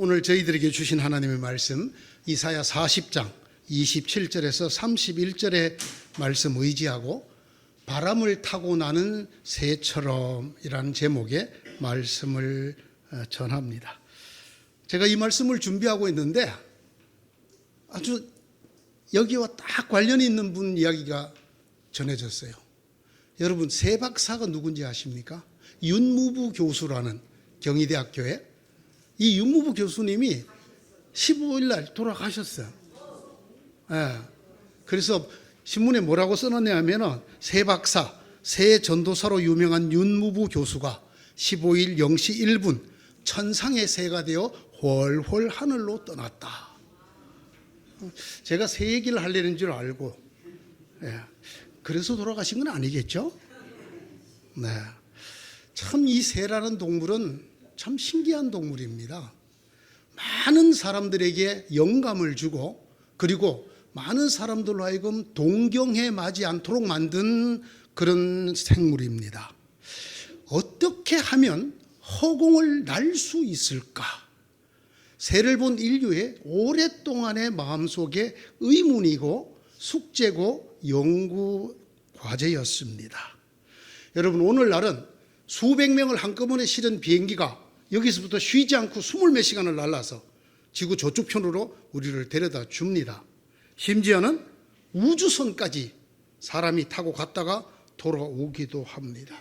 오늘 저희들에게 주신 하나님의 말씀 이사야 40장 27절에서 31절의 말씀 의지하고 바람을 타고 나는 새처럼이라는 제목의 말씀을 어, 전합니다. 제가 이 말씀을 준비하고 있는데 아주 여기와 딱 관련이 있는 분 이야기가 전해졌어요. 여러분 새 박사가 누군지 아십니까? 윤무부 교수라는 경희대학교에 이 윤무부 교수님이 15일 날 돌아가셨어요. 예. 그래서 신문에 뭐라고 써놨냐면은 새 박사, 새 전도사로 유명한 윤무부 교수가 15일 0시 1분 천상의 새가 되어 훨훨 하늘로 떠났다. 제가 새 얘기를 하려는 줄 알고, 예. 그래서 돌아가신 건 아니겠죠? 네. 참 이 새라는 동물은 참 신기한 동물입니다. 많은 사람들에게 영감을 주고 그리고 많은 사람들로 하여금 동경해 마지 않도록 만든 그런 생물입니다. 어떻게 하면 허공을 날 수 있을까? 새를 본 인류의 오랫동안의 마음속에 의문이고 숙제고 연구 과제였습니다. 여러분 오늘날은 수백 명을 한꺼번에 실은 비행기가 여기서부터 쉬지 않고 스물 몇 시간을 날라서 지구 저쪽편으로 우리를 데려다 줍니다. 심지어는 우주선까지 사람이 타고 갔다가 돌아오기도 합니다.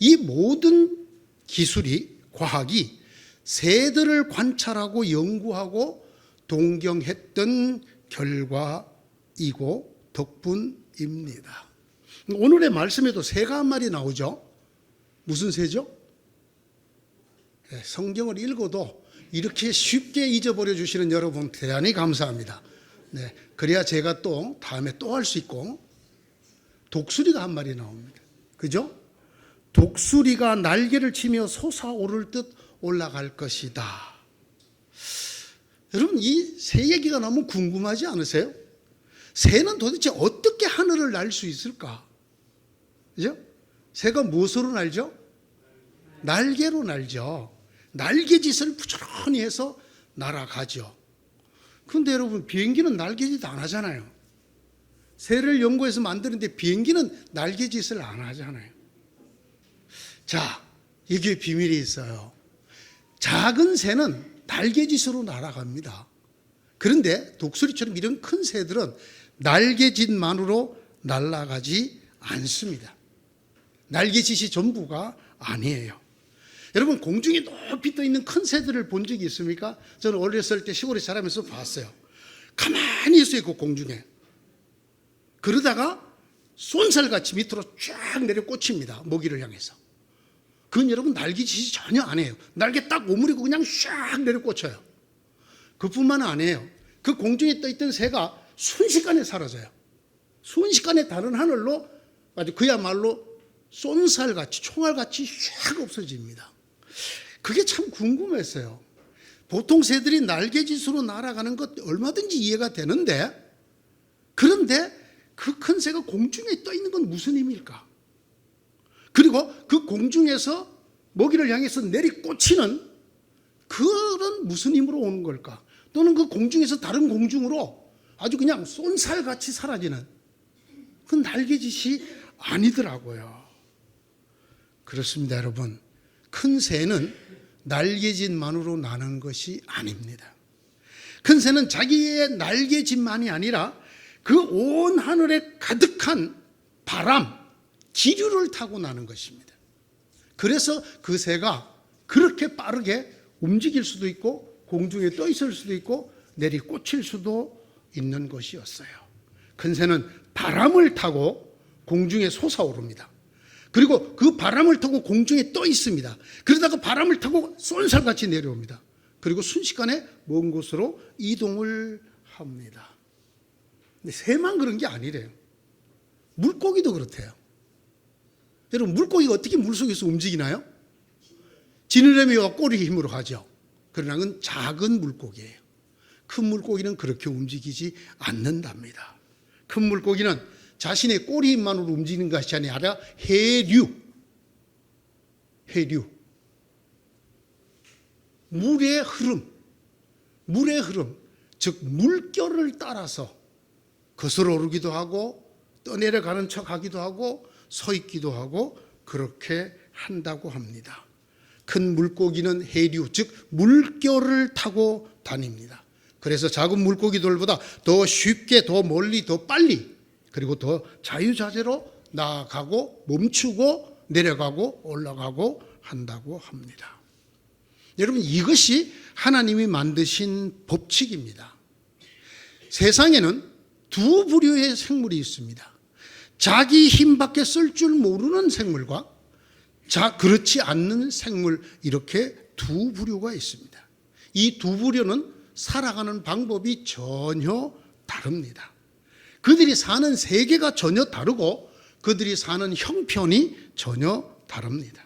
이 모든 기술이 과학이 새들을 관찰하고 연구하고 동경했던 결과이고 덕분입니다. 오늘의 말씀에도 새가 한 마리 나오죠. 무슨 새죠? 네, 성경을 읽어도 이렇게 쉽게 잊어버려 주시는 여러분 대단히 감사합니다. 네, 그래야 제가 또 다음에 또 할 수 있고 독수리가 한 마리 나옵니다. 그죠? 독수리가 날개를 치며 솟아오를 듯 올라갈 것이다. 여러분 이 새 얘기가 너무 궁금하지 않으세요? 새는 도대체 어떻게 하늘을 날 수 있을까? 그죠? 새가 무엇으로 날죠? 날개로 날죠. 날개짓을 부지런히 해서 날아가죠. 근데 여러분, 비행기는 날개짓 안 하잖아요. 새를 연구해서 만드는데 비행기는 날개짓을 안 하잖아요. 자, 이게 비밀이 있어요. 작은 새는 날개짓으로 날아갑니다. 그런데 독수리처럼 이런 큰 새들은 날개짓만으로 날아가지 않습니다. 날개짓이 전부가 아니에요. 여러분 공중에 높이 떠 있는 큰 새들을 본 적이 있습니까? 저는 어렸을 때 시골에 자라면서 봤어요. 가만히 있어요 그 공중에. 그러다가 쏜살같이 밑으로 쫙 내려 꽂힙니다. 먹이를 향해서. 그건 여러분 날개짓이 전혀 안 해요. 날개 딱 오므리고 그냥 쫙 내려 꽂혀요. 그뿐만 아니에요. 그 공중에 떠 있던 새가 순식간에 사라져요. 순식간에 다른 하늘로 아주 그야말로 쏜살같이 총알같이 샥 없어집니다. 그게 참 궁금했어요. 보통 새들이 날개짓으로 날아가는 것 얼마든지 이해가 되는데 그런데 그 큰 새가 공중에 떠 있는 건 무슨 의미일까? 그리고 그 공중에서 먹이를 향해서 내리꽂히는 그런 무슨 힘으로 오는 걸까? 또는 그 공중에서 다른 공중으로 아주 그냥 쏜살같이 사라지는 그 날개짓이 아니더라고요. 그렇습니다, 여러분. 큰 새는 날개짓만으로 나는 것이 아닙니다. 큰 새는 자기의 날개짓만이 아니라 그 온 하늘에 가득한 바람, 기류를 타고 나는 것입니다. 그래서 그 새가 그렇게 빠르게 움직일 수도 있고 공중에 떠 있을 수도 있고 내리 꽂힐 수도 있는 것이었어요. 큰 새는 바람을 타고 공중에 솟아오릅니다. 그리고 그 바람을 타고 공중에 떠 있습니다. 그러다가 바람을 타고 쏜살같이 내려옵니다. 그리고 순식간에 먼 곳으로 이동을 합니다. 근데 새만 그런 게 아니래요. 물고기도 그렇대요. 여러분, 물고기가 어떻게 물속에서 움직이나요? 지느러미와 꼬리 힘으로 가죠. 그러나 그건 작은 물고기예요. 큰 물고기는 그렇게 움직이지 않는답니다. 큰 물고기는 자신의 꼬리 힘만으로 움직이는 것이 아니라 해류, 해류, 물의 흐름, 물의 흐름, 즉 물결을 따라서 거슬러 오르기도 하고 떠내려가는 척 하기도 하고 서 있기도 하고 그렇게 한다고 합니다. 큰 물고기는 해류, 즉 물결을 타고 다닙니다. 그래서 작은 물고기들보다 더 쉽게, 더 멀리, 더 빨리, 그리고 더 자유자재로 나아가고 멈추고 내려가고 올라가고 한다고 합니다. 여러분 이것이 하나님이 만드신 법칙입니다. 세상에는 두 부류의 생물이 있습니다. 자기 힘밖에 쓸 줄 모르는 생물과 자 그렇지 않는 생물 이렇게 두 부류가 있습니다. 이 두 부류는 살아가는 방법이 전혀 다릅니다. 그들이 사는 세계가 전혀 다르고 그들이 사는 형편이 전혀 다릅니다.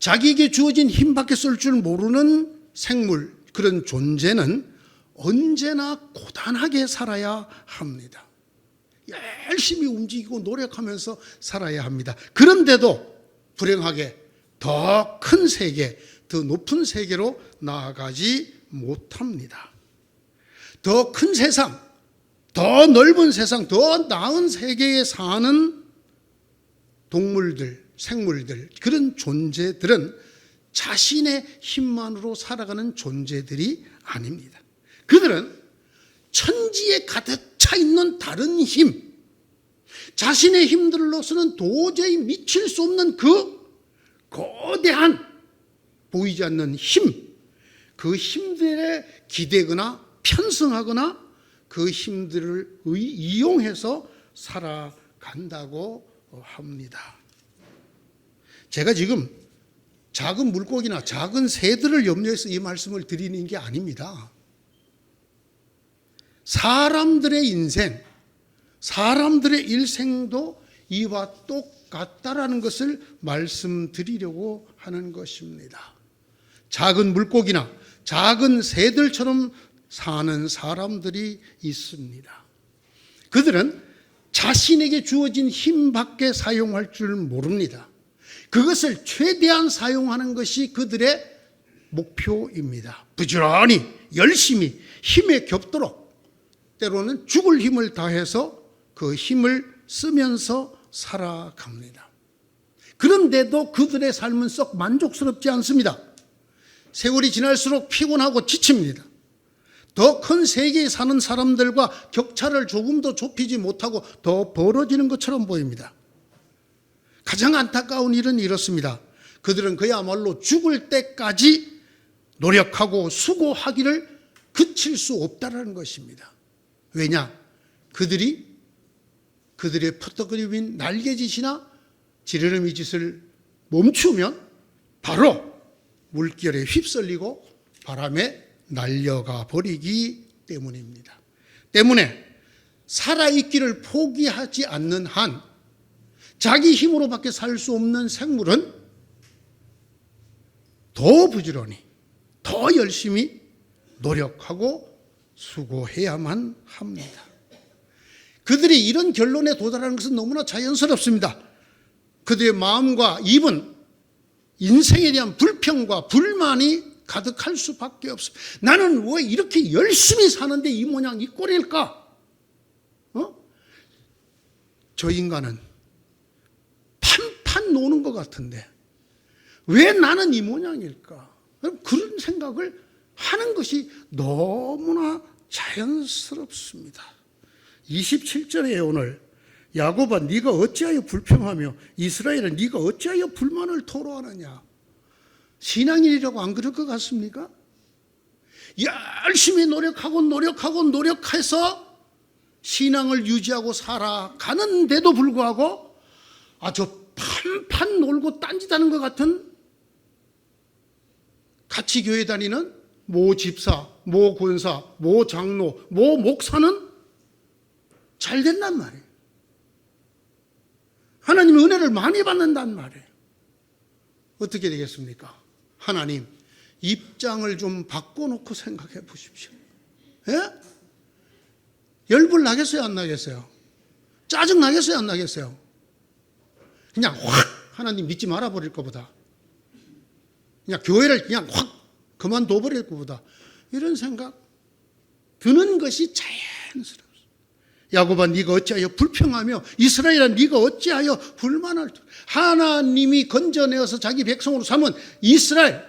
자기에게 주어진 힘밖에 쓸 줄 모르는 생물, 그런 존재는 언제나 고단하게 살아야 합니다. 열심히 움직이고 노력하면서 살아야 합니다. 그런데도 불행하게 더 큰 세계, 더 높은 세계로 나아가지 못합니다. 더 큰 세상, 더 넓은 세상, 더 나은 세계에 사는 동물들, 생물들, 그런 존재들은 자신의 힘만으로 살아가는 존재들이 아닙니다. 그들은 천지에 가득 차 있는 다른 힘, 자신의 힘들로서는 도저히 미칠 수 없는 그 거대한 보이지 않는 힘, 그 힘들에 기대거나 편승하거나 그 힘들을 이용해서 살아간다고 합니다. 제가 지금 작은 물고기나 작은 새들을 염려해서 이 말씀을 드리는 게 아닙니다. 사람들의 인생, 사람들의 일생도 이와 똑같다라는 것을 말씀드리려고 하는 것입니다. 작은 물고기나 작은 새들처럼 사는 사람들이 있습니다. 그들은 자신에게 주어진 힘밖에 사용할 줄 모릅니다. 그것을 최대한 사용하는 것이 그들의 목표입니다. 부지런히 열심히 힘에 겹도록 때로는 죽을 힘을 다해서 그 힘을 쓰면서 살아갑니다. 그런데도 그들의 삶은 썩 만족스럽지 않습니다. 세월이 지날수록 피곤하고 지칩니다. 더 큰 세계에 사는 사람들과 격차를 조금 더 좁히지 못하고 더 벌어지는 것처럼 보입니다. 가장 안타까운 일은 이렇습니다. 그들은 그야말로 죽을 때까지 노력하고 수고하기를 그칠 수 없다라는 것입니다. 왜냐? 그들이 그들의 퍼떡거리민 날개짓이나 지르르미 짓을 멈추면 바로 물결에 휩쓸리고 바람에 날려가 버리기 때문입니다. 때문에 살아있기를 포기하지 않는 한 자기 힘으로밖에 살 수 없는 생물은 더 부지런히, 더 열심히 노력하고 수고해야만 합니다. 그들이 이런 결론에 도달하는 것은 너무나 자연스럽습니다. 그들의 마음과 입은 인생에 대한 불평과 불만이 가득할 수밖에 없습니다. 나는 왜 이렇게 열심히 사는데 이 모양 이 꼴일까? 어? 저 인간은 판판 노는 것 같은데 왜 나는 이 모양일까? 그런 생각을 하는 것이 너무나 자연스럽습니다. 27절에 오늘 야곱아 네가 어찌하여 불평하며 이스라엘은 네가 어찌하여 불만을 토로하느냐? 신앙인이라고 안 그럴 것 같습니까? 열심히 노력하고 노력하고 노력해서 신앙을 유지하고 살아가는데도 불구하고 아저 판판 놀고 딴짓하는 것 같은 같이 교회 다니는 모 집사, 모 권사, 모 장로, 모 목사는 잘 된단 말이에요. 하나님 은혜를 많이 받는단 말이에요. 어떻게 되겠습니까? 하나님, 입장을 좀 바꿔놓고 생각해 보십시오. 예? 열불 나겠어요? 안 나겠어요? 짜증 나겠어요? 안 나겠어요? 그냥 확 하나님 믿지 말아버릴 것보다 그냥 교회를 그냥 확 그만둬버릴 것보다 이런 생각 드는 것이 자연스럽습니다. 야곱아 네가 어찌하여 불평하며 이스라엘아 네가 어찌하여 불만할 줄 하나님이 건져내어서 자기 백성으로 삼은 이스라엘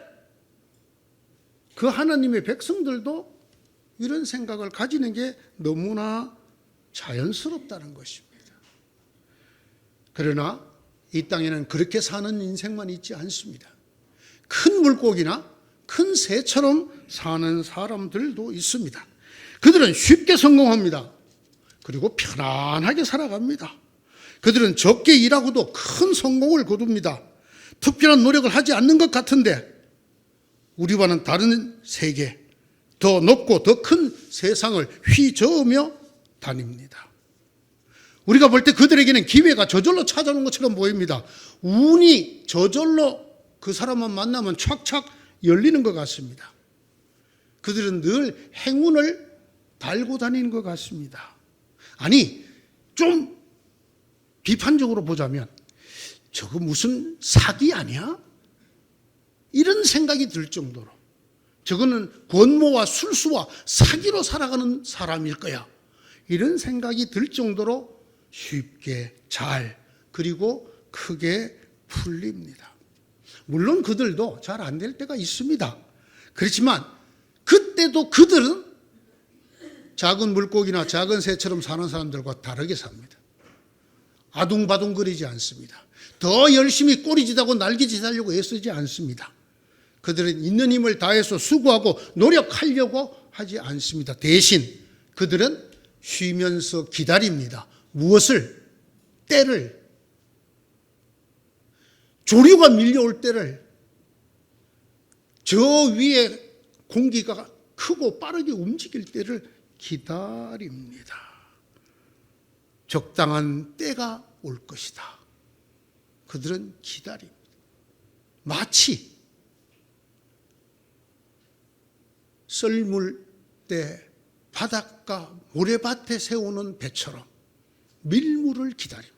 그 하나님의 백성들도 이런 생각을 가지는 게 너무나 자연스럽다는 것입니다. 그러나 이 땅에는 그렇게 사는 인생만 있지 않습니다. 큰 물고기나 큰 새처럼 사는 사람들도 있습니다. 그들은 쉽게 성공합니다. 그리고 편안하게 살아갑니다. 그들은 적게 일하고도 큰 성공을 거둡니다. 특별한 노력을 하지 않는 것 같은데 우리와는 다른 세계, 더 높고 더 큰 세상을 휘저으며 다닙니다. 우리가 볼 때 그들에게는 기회가 저절로 찾아오는 것처럼 보입니다. 운이 저절로 그 사람만 만나면 착착 열리는 것 같습니다. 그들은 늘 행운을 달고 다니는 것 같습니다. 아니, 좀 비판적으로 보자면 저거 무슨 사기 아니야? 이런 생각이 들 정도로 저거는 권모와 술수와 사기로 살아가는 사람일 거야. 이런 생각이 들 정도로 쉽게 잘 그리고 크게 풀립니다. 물론 그들도 잘 안 될 때가 있습니다. 그렇지만 그때도 그들은 작은 물고기나 작은 새처럼 사는 사람들과 다르게 삽니다. 아둥바둥거리지 않습니다. 더 열심히 꼬리짓하고 날개짓하려고 애쓰지 않습니다. 그들은 있는 힘을 다해서 수고하고 노력하려고 하지 않습니다. 대신 그들은 쉬면서 기다립니다. 무엇을? 때를. 조류가 밀려올 때를 저 위에 공기가 크고 빠르게 움직일 때를 기다립니다. 적당한 때가 올 것이다. 그들은 기다립니다. 마치 썰물 때 바닷가 모래밭에 세우는 배처럼 밀물을 기다립니다.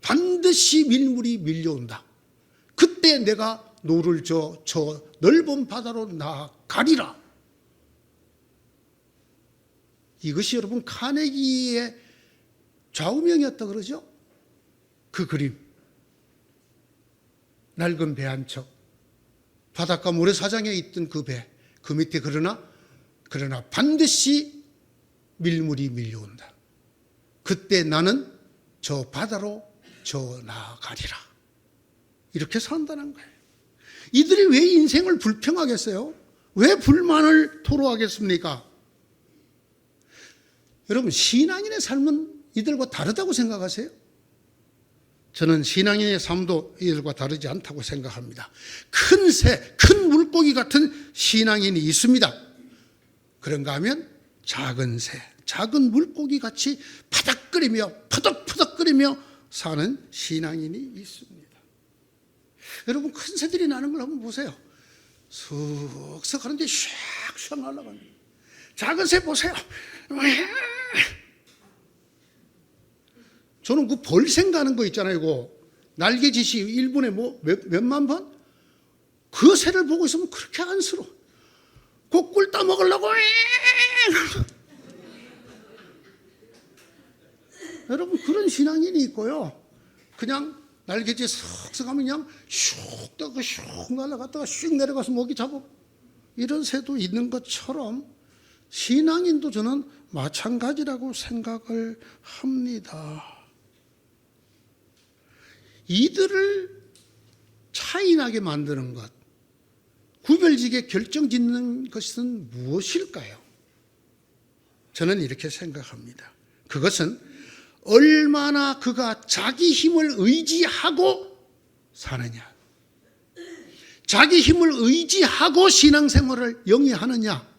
반드시 밀물이 밀려온다. 그때 내가 노를 저, 저 넓은 바다로 나가리라. 이것이 여러분 카네기의 좌우명이었다 그러죠? 그 그림. 낡은 배 한 척. 바닷가 모래사장에 있던 그 배. 그 밑에 그러나, 그러나 반드시 밀물이 밀려온다. 그때 나는 저 바다로 저 나가리라. 이렇게 산다는 거예요. 이들이 왜 인생을 불평하겠어요? 왜 불만을 토로하겠습니까? 여러분, 신앙인의 삶은 이들과 다르다고 생각하세요? 저는 신앙인의 삶도 이들과 다르지 않다고 생각합니다. 큰 새, 큰 물고기 같은 신앙인이 있습니다. 그런가 하면 작은 새, 작은 물고기 같이 파닥거리며 퍼덕퍼덕거리며 사는 신앙인이 있습니다. 여러분 큰 새들이 나는 걸 한번 보세요. 슥슥 하는데 슉슉 날아갑니다. 작은 새 보세요. 저는 그 벌생 가는 거 있잖아요. 이거 날개짓이 1분에 뭐 몇, 몇만 번? 그 새를 보고 있으면 그렇게 안쓰러워. 그꿀 따먹으려고 여러분 그런 신앙인이 있고요. 그냥 날개짓 슥슥 하면 그냥 슉 떠고 슉 날아갔다가 슉 내려가서 먹이 잡아. 이런 새도 있는 것처럼 신앙인도 저는 마찬가지라고 생각을 합니다. 이들을 차이나게 만드는 것, 구별지게 결정 짓는 것은 무엇일까요? 저는 이렇게 생각합니다. 그것은 얼마나 그가 자기 힘을 의지하고 사느냐. 자기 힘을 의지하고 신앙생활을 영위하느냐,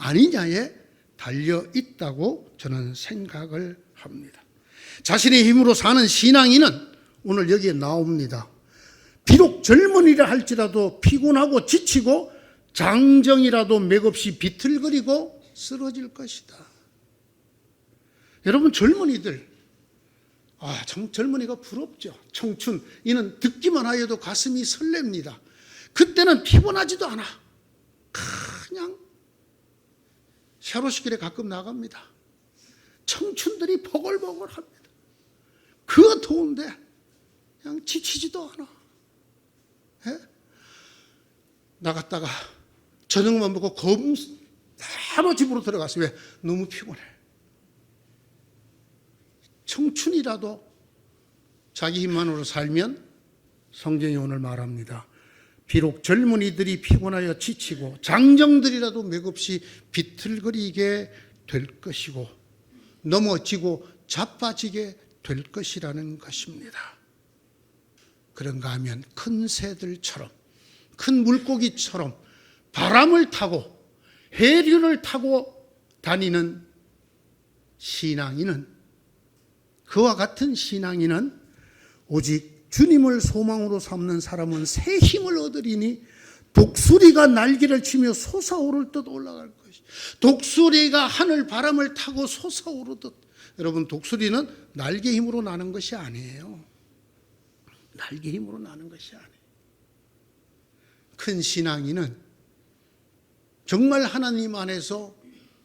아니냐에 달려 있다고 저는 생각을 합니다. 자신의 힘으로 사는 신앙인은 오늘 여기에 나옵니다. 비록 젊은이라 할지라도 피곤하고 지치고 장정이라도 맥없이 비틀거리고 쓰러질 것이다. 여러분 젊은이들 아, 참 젊은이가 부럽죠. 청춘. 이는 듣기만 하여도 가슴이 설렙니다. 그때는 피곤하지도 않아. 그냥 샤로시길에 가끔 나갑니다. 청춘들이 보글보글합니다. 그 더운데 그냥 지치지도 않아. 예? 나갔다가 저녁만 먹고 검 바로 집으로 들어갔어요. 왜? 너무 피곤해. 청춘이라도 자기 힘만으로 살면 성경이 오늘 말합니다. 비록 젊은이들이 피곤하여 지치고 장정들이라도 맥없이 비틀거리게 될 것이고 넘어지고 자빠지게 될 것이라는 것입니다. 그런가 하면 큰 새들처럼 큰 물고기처럼 바람을 타고 해류를 타고 다니는 신앙인은 그와 같은 신앙인은 오직 주님을 소망으로 삼는 사람은 새 힘을 얻으리니 독수리가 날개를 치며 솟아오를 듯 올라갈 것이. 독수리가 하늘 바람을 타고 솟아오르듯. 여러분 독수리는 날개 힘으로 나는 것이 아니에요. 날개 힘으로 나는 것이 아니에요. 큰 신앙인은 정말 하나님 안에서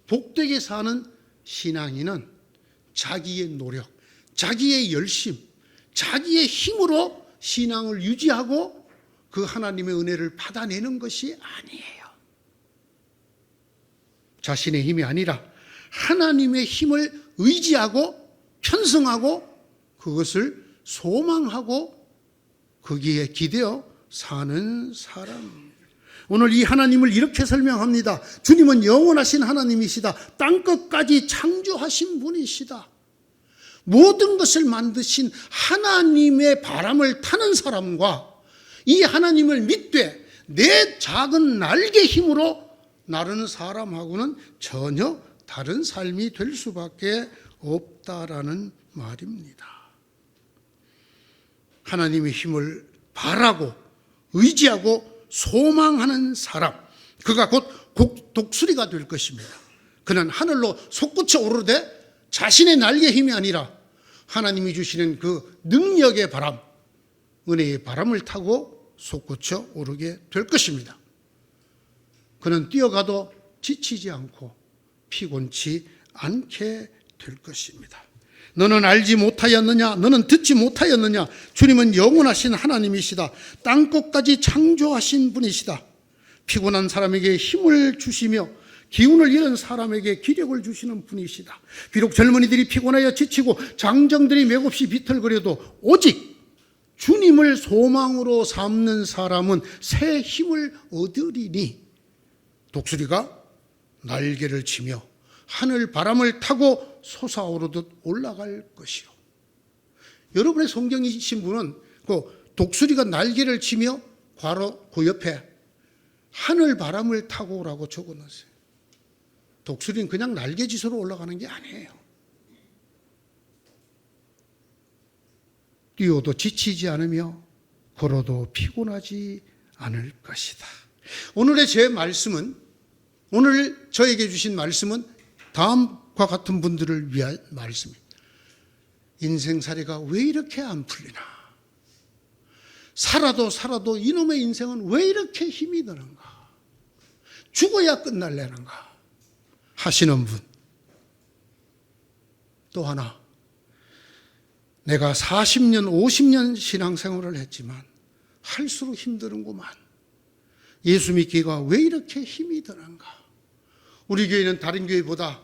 복되게 사는 신앙인은 자기의 노력, 자기의 열심, 자기의 힘으로 신앙을 유지하고 그 하나님의 은혜를 받아내는 것이 아니에요. 자신의 힘이 아니라 하나님의 힘을 의지하고 편성하고 그것을 소망하고 거기에 기대어 사는 사람. 오늘 이 하나님을 이렇게 설명합니다. 주님은 영원하신 하나님이시다. 땅 끝까지 창조하신 분이시다. 모든 것을 만드신 하나님의 바람을 타는 사람과 이 하나님을 믿되 내 작은 날개 힘으로 나르는 사람하고는 전혀 다른 삶이 될 수밖에 없다라는 말입니다. 하나님의 힘을 바라고 의지하고 소망하는 사람, 그가 곧 독수리가 될 것입니다. 그는 하늘로 솟구쳐 오르되 자신의 날개 힘이 아니라 하나님이 주시는 그 능력의 바람, 은혜의 바람을 타고 솟구쳐 오르게 될 것입니다. 그는 뛰어가도 지치지 않고 피곤치 않게 될 것입니다. 너는 알지 못하였느냐? 너는 듣지 못하였느냐? 주님은 영원하신 하나님이시다. 땅끝까지 창조하신 분이시다. 피곤한 사람에게 힘을 주시며 기운을 잃은 사람에게 기력을 주시는 분이시다. 비록 젊은이들이 피곤하여 지치고 장정들이 맥없이 비틀거려도 오직 주님을 소망으로 삼는 사람은 새 힘을 얻으리니 독수리가 날개를 치며 하늘 바람을 타고 솟아오르듯 올라갈 것이요. 여러분의 성경이신 분은 그 독수리가 날개를 치며 바로 그 옆에 하늘 바람을 타고라고 적어놨어요. 독수리는 그냥 날개짓으로 올라가는 게 아니에요. 뛰어도 지치지 않으며 걸어도 피곤하지 않을 것이다. 오늘의 제 말씀은 오늘 저에게 주신 말씀은 다음과 같은 분들을 위한 말씀입니다. 인생살이가 왜 이렇게 안 풀리나? 살아도 살아도 이놈의 인생은 왜 이렇게 힘이 드는가? 죽어야 끝날래는가? 하시는 분. 또 하나, 내가 40년, 50년 신앙생활을 했지만 할수록 힘드는구만. 예수 믿기가 왜 이렇게 힘이 드는가? 우리 교회는 다른 교회보다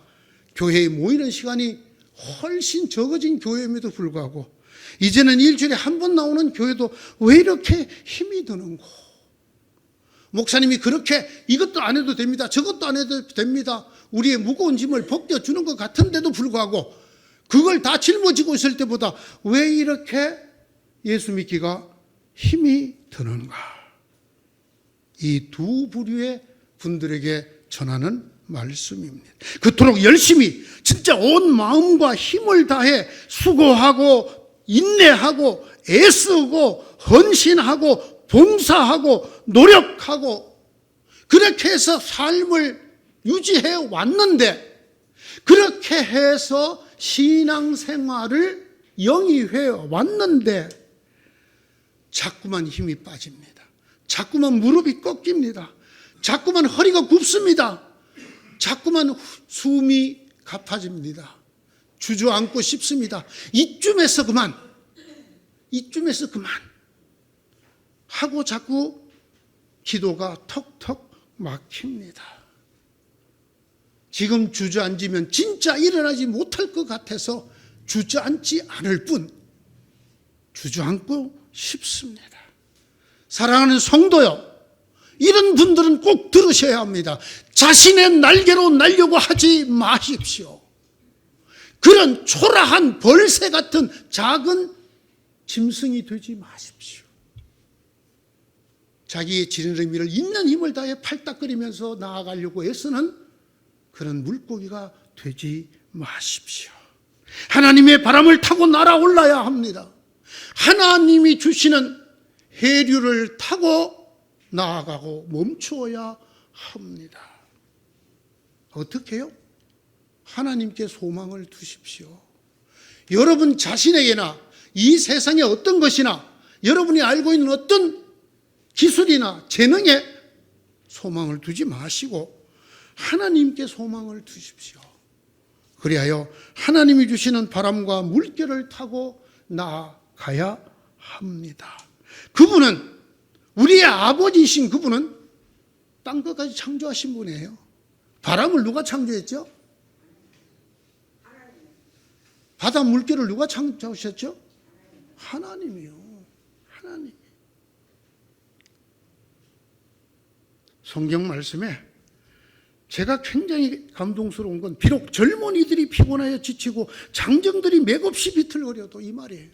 교회에 모이는 시간이 훨씬 적어진 교회임에도 불구하고 이제는 일주일에 한 번 나오는 교회도 왜 이렇게 힘이 드는고? 목사님이 그렇게 이것도 안 해도 됩니다. 저것도 안 해도 됩니다. 우리의 무거운 짐을 벗겨주는 것 같은데도 불구하고 그걸 다 짊어지고 있을 때보다 왜 이렇게 예수 믿기가 힘이 드는가? 이 두 부류의 분들에게 전하는 말씀입니다. 그토록 열심히 진짜 온 마음과 힘을 다해 수고하고 인내하고 애쓰고 헌신하고 봉사하고 노력하고 그렇게 해서 삶을 유지해 왔는데 그렇게 해서 신앙생활을 영위해 왔는데 자꾸만 힘이 빠집니다. 자꾸만 무릎이 꺾입니다. 자꾸만 허리가 굽습니다. 자꾸만 후- 숨이 가파집니다. 주저앉고 싶습니다. 이쯤에서 그만, 이쯤에서 그만 하고 자꾸 기도가 턱턱 막힙니다. 지금 주저앉으면 진짜 일어나지 못할 것 같아서 주저앉지 않을 뿐 주저앉고 싶습니다. 사랑하는 성도요. 이런 분들은 꼭 들으셔야 합니다. 자신의 날개로 날려고 하지 마십시오. 그런 초라한 벌새 같은 작은 짐승이 되지 마십시오. 자기의 지느러미를 있는 힘을 다해 팔딱거리면서 나아가려고 애쓰는 그런 물고기가 되지 마십시오. 하나님의 바람을 타고 날아올라야 합니다. 하나님이 주시는 해류를 타고 나아가고 멈추어야 합니다. 어떻게 요? 하나님께 소망을 두십시오. 여러분 자신에게나 이 세상의 어떤 것이나 여러분이 알고 있는 어떤 기술이나 재능에 소망을 두지 마시고 하나님께 소망을 두십시오. 그리하여 하나님이 주시는 바람과 물결을 타고 나아가야 합니다. 그분은 우리의 아버지이신 그분은 땅 끝까지 창조하신 분이에요. 바람을 누가 창조했죠? 바다 물결을 누가 창조하셨죠? 하나님이요. 하나님. 성경 말씀에 제가 굉장히 감동스러운 건 비록 젊은이들이 피곤하여 지치고 장정들이 맥없이 비틀거려도 이 말이에요.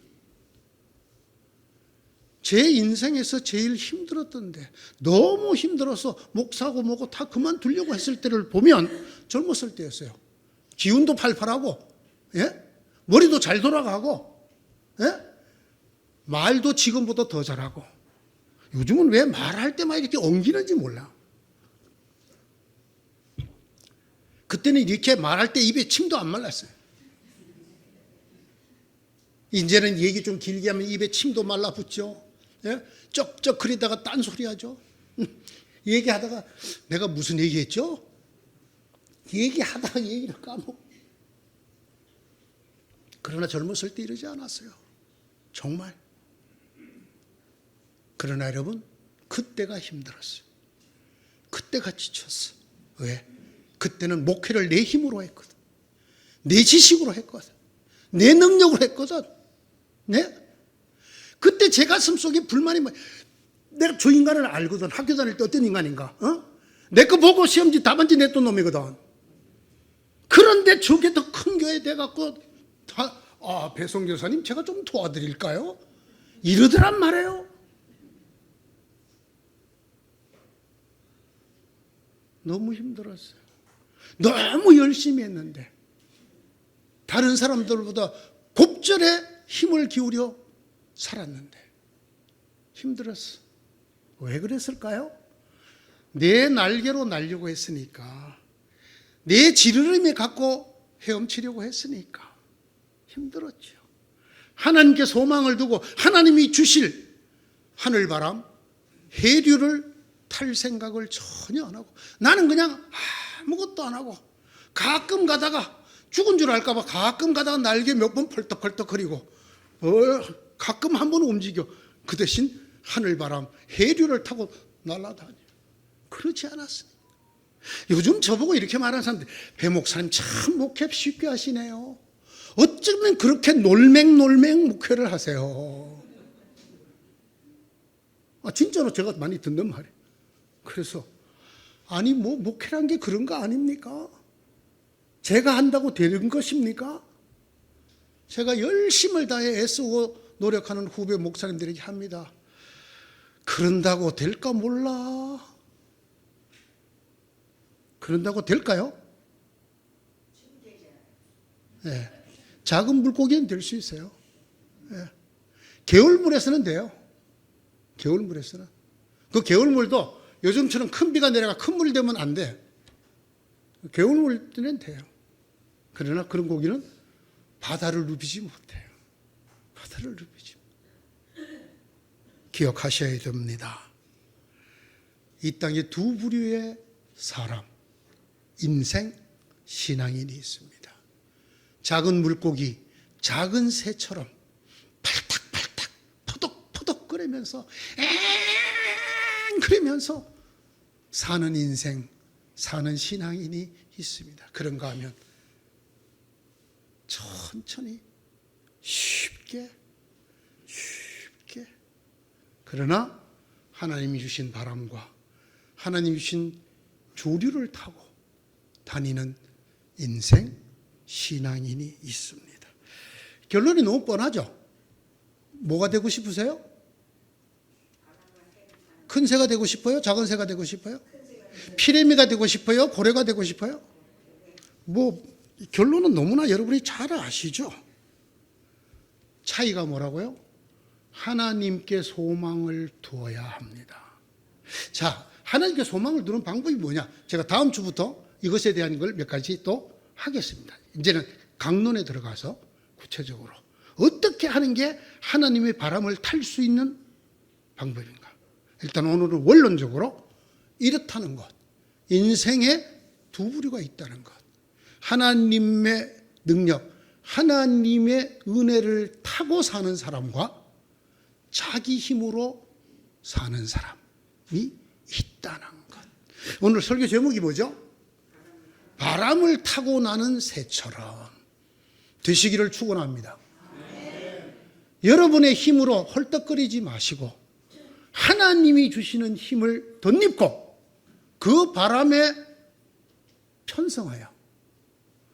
제 인생에서 제일 힘들었던데 너무 힘들어서 목사고 뭐고 다 그만두려고 했을 때를 보면 젊었을 때였어요. 기운도 팔팔하고 예? 머리도 잘 돌아가고 예? 말도 지금보다 더 잘하고 요즘은 왜 말할 때만 이렇게 엉기는지 몰라. 그때는 이렇게 말할 때 입에 침도 안 말랐어요. 이제는 얘기 좀 길게 하면 입에 침도 말라붙죠. 예? 쩍쩍거리다가 딴소리 하죠. 얘기하다가 내가 무슨 얘기했죠? 얘기하다가 얘기를 까먹고. 그러나 젊었을 때 이러지 않았어요. 정말. 그러나 여러분, 그때가 힘들었어요. 그때가 지쳤어. 왜? 그때는 목회를 내 힘으로 했거든. 내 지식으로 했거든. 내 능력으로 했거든. 네? 그때 제 가슴 속에 불만이 뭐, 내가 저 인간을 알거든. 학교 다닐 때 어떤 인간인가. 어? 내 거 보고 시험지 답안지 냈던 놈이거든. 그런데 저게 더 큰 교회 돼갖고, 다, 아, 배송 교사님, 제가 좀 도와드릴까요? 이러더란 말이에요. 너무 힘들었어요. 너무 열심히 했는데 다른 사람들보다 곱절에 힘을 기울여 살았는데 힘들었어. 왜 그랬을까요? 내 날개로 날려고 했으니까 내 지르름에 갖고 헤엄치려고 했으니까 힘들었죠. 하나님께 소망을 두고 하나님이 주실 하늘바람, 해류를 탈 생각을 전혀 안 하고 나는 그냥 아무것도 안 하고 가끔 가다가 죽은 줄 알까봐 가끔 가다가 날개 몇 번 펄떡펄떡거리고 어, 가끔 한 번 움직여. 그 대신 하늘바람 해류를 타고 날아다녀. 그렇지 않았어요. 요즘 저보고 이렇게 말하는 사람들 배 목사님 참 목회 쉽게 하시네요. 어쩌면 그렇게 놀맹놀맹 목회를 하세요. 아 진짜로 제가 많이 듣는 말이에요. 그래서 아니 뭐 목회란 게 그런 거 아닙니까? 제가 한다고 되는 것입니까? 제가 열심을 다해 애쓰고 노력하는 후배 목사님들에게 합니다. 그런다고 될까 몰라. 그런다고 될까요? 예. 작은 물고기는 될 수 있어요. 예. 개울물에서는 돼요. 개울물에서는. 그 개울물도 요즘처럼 큰 비가 내려가 큰 물이 되면 안 돼. 개울물 때는 돼요. 그러나 그런 고기는 바다를 누비지 못해요. 바다를 누비지. 기억하셔야 됩니다. 이 땅에 두 부류의 사람, 인생, 신앙인이 있습니다. 작은 물고기, 작은 새처럼 팔딱팔딱, 포덕포덕 거리면서 엥 그러면서 사는 인생, 사는 신앙인이 있습니다. 그런가 하면 천천히 쉽게 쉽게 그러나 하나님이 주신 바람과 하나님이 주신 조류를 타고 다니는 인생 신앙인이 있습니다. 결론이 너무 뻔하죠. 뭐가 되고 싶으세요? 큰 새가 되고 싶어요? 작은 새가 되고 싶어요? 피레미가 되고 싶어요? 고래가 되고 싶어요? 뭐 결론은 너무나 여러분이 잘 아시죠? 차이가 뭐라고요? 하나님께 소망을 두어야 합니다. 자, 하나님께 소망을 두는 방법이 뭐냐? 제가 다음 주부터 이것에 대한 걸 몇 가지 또 하겠습니다. 이제는 강론에 들어가서 구체적으로 어떻게 하는 게 하나님의 바람을 탈 수 있는 방법인가? 일단 오늘은 원론적으로 이렇다는 것. 인생에 두 부류가 있다는 것. 하나님의 능력, 하나님의 은혜를 타고 사는 사람과 자기 힘으로 사는 사람이 있다는 것. 오늘 설교 제목이 뭐죠? 바람을 타고 나는 새처럼 되시기를 축원합니다. 여러분의 힘으로 헐떡거리지 마시고 하나님이 주시는 힘을 덧입고 그 바람에 편성하여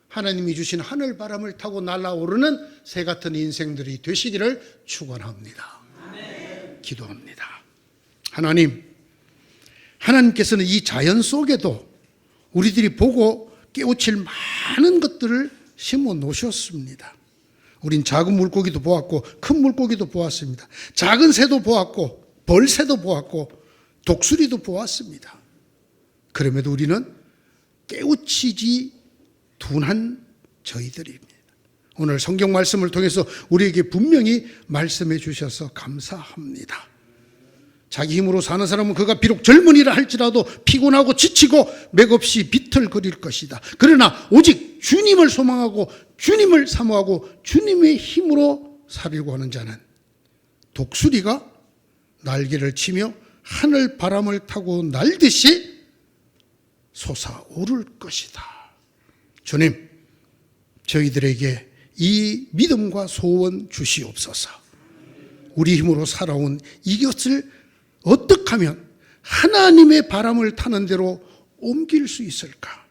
하나님이 주신 하늘 바람을 타고 날아오르는 새 같은 인생들이 되시기를 축원합니다. 기도합니다. 하나님, 하나님께서는 이 자연 속에도 우리들이 보고 깨우칠 많은 것들을 심어 놓으셨습니다. 우린 작은 물고기도 보았고 큰 물고기도 보았습니다. 작은 새도 보았고 벌새도 보았고 독수리도 보았습니다. 그럼에도 우리는 깨우치지 둔한 저희들입니다. 오늘 성경 말씀을 통해서 우리에게 분명히 말씀해 주셔서 감사합니다. 자기 힘으로 사는 사람은 그가 비록 젊은이라 할지라도 피곤하고 지치고 맥없이 비틀거릴 것이다. 그러나 오직 주님을 소망하고 주님을 사모하고 주님의 힘으로 살려고 하는 자는 독수리가 날개를 치며 하늘 바람을 타고 날듯이 솟아오를 것이다. 주님, 저희들에게 이 믿음과 소원 주시옵소서. 우리 힘으로 살아온 이것을 어떻게 하면 하나님의 바람을 타는 대로 옮길 수 있을까?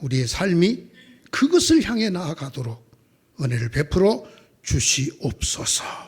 우리의 삶이 그것을 향해 나아가도록 은혜를 베풀어 주시옵소서.